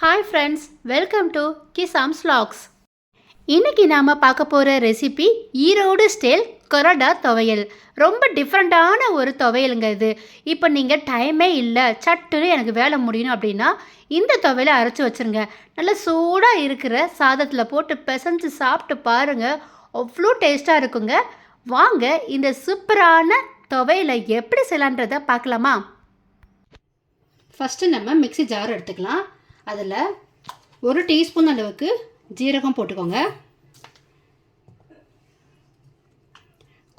Hi friends welcome to கிசாம்ஸ் லாக்ஸ் இன்றைக்கி நாம் பார்க்க போகிற ரெசிபி ஈரோடு ஸ்டைல் கொரடா துவையல். ரொம்ப டிஃப்ரெண்ட்டான ஒரு துவையலுங்க இது. இப்போ நீங்கள் டைமே இல்லை சட்டுன்னு எனக்கு வேலை முடியணும் அப்படின்னா இந்த துவையலை அரைச்சி வச்சுருங்க. நல்லா சூடாக இருக்கிற சாதத்தில் போட்டு பிசைஞ்சு சாப்பிட்டு பாருங்கள் அவ்வளோ டேஸ்ட்டாக இருக்குங்க. வாங்க இந்த சூப்பரான துவையலை எப்படி செய்யலான்றதை பார்க்கலாமா? ஃபஸ்ட்டு நம்ம மிக்ஸி ஜார் எடுத்துக்கலாம். அதில் ஒரு டீஸ்பூன் அளவுக்கு ஜீரகம் போட்டுக்கோங்க.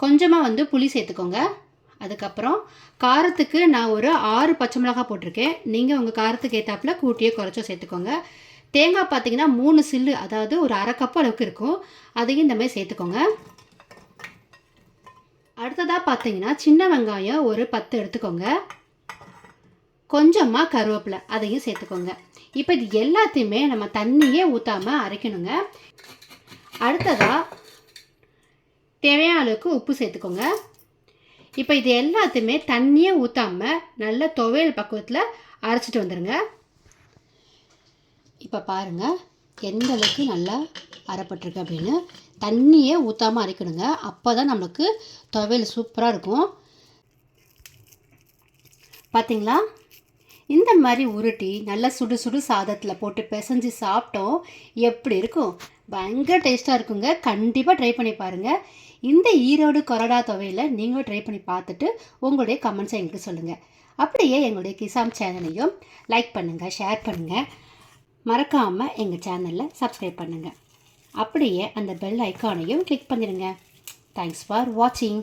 கொஞ்சமாக வந்து புளி சேர்த்துக்கோங்க. அதுக்கப்புறம் காரத்துக்கு நான் ஒரு ஆறு பச்சை மிளகாய் போட்டிருக்கேன். நீங்கள் உங்கள் காரத்துக்கு ஏற்றாப்புல கூட்டியோ குறைச்சோ சேர்த்துக்கோங்க. தேங்காய் பார்த்தீங்கன்னா மூணு சில்லு அதாவது ஒரு அரை கப் அளவுக்கு இருக்கும். அதையும் இந்த மாதிரி சேர்த்துக்கோங்க. அடுத்ததாக பார்த்தீங்கன்னா சின்ன வெங்காயம் ஒரு பத்து எடுத்துக்கோங்க. கொஞ்சமாக கருவேப்பிலை அதையும் சேர்த்துக்கோங்க. இப்போ இது எல்லாத்தையுமே நம்ம தண்ணியே ஊற்றாமல் அரைக்கணுங்க. அடுத்ததாக தேவையான அளவுக்கு உப்பு சேர்த்துக்கோங்க. இப்போ இது எல்லாத்தையுமே தண்ணியே ஊற்றாமல் நல்ல துவையல் பக்குவத்தில் அரைச்சிட்டு வந்துடுங்க இப்போ பாருங்கள் எந்த அளவுக்கு நல்லா அரைப்பட்டிருக்கு அப்படின்னு. தண்ணியே ஊற்றாமல் அரைக்கணுங்க. அப்போ தான் நம்மளுக்கு துவையல் சூப்பராக இருக்கும். பார்த்தீங்களா இந்த மாதிரி உருட்டி நல்லா சுடு சுடு சாதத்தில் போட்டு பிசைஞ்சு சாப்பிட்டோம். எப்படி இருக்கும்? பயங்கர டேஸ்ட்டாக இருக்குங்க. கண்டிப்பாக ட்ரை பண்ணி பாருங்கள் இந்த ஈரோடு கொரடா துவையில் நீங்களும் ட்ரை பண்ணி பார்த்துட்டு உங்களுடைய கமெண்ட்ஸை எங்களுக்கு சொல்லுங்கள் அப்படியே எங்களுடைய கிசாம் சேனலையும் லைக் பண்ணுங்கள் ஷேர் பண்ணுங்கள் மறக்காமல் எங்கள் சேனலில் சப்ஸ்கிரைப் பண்ணுங்கள் அப்படியே அந்த பெல் ஐக்கானையும் கிளிக் பண்ணிடுங்க. தேங்க்ஸ் ஃபார் வாட்சிங்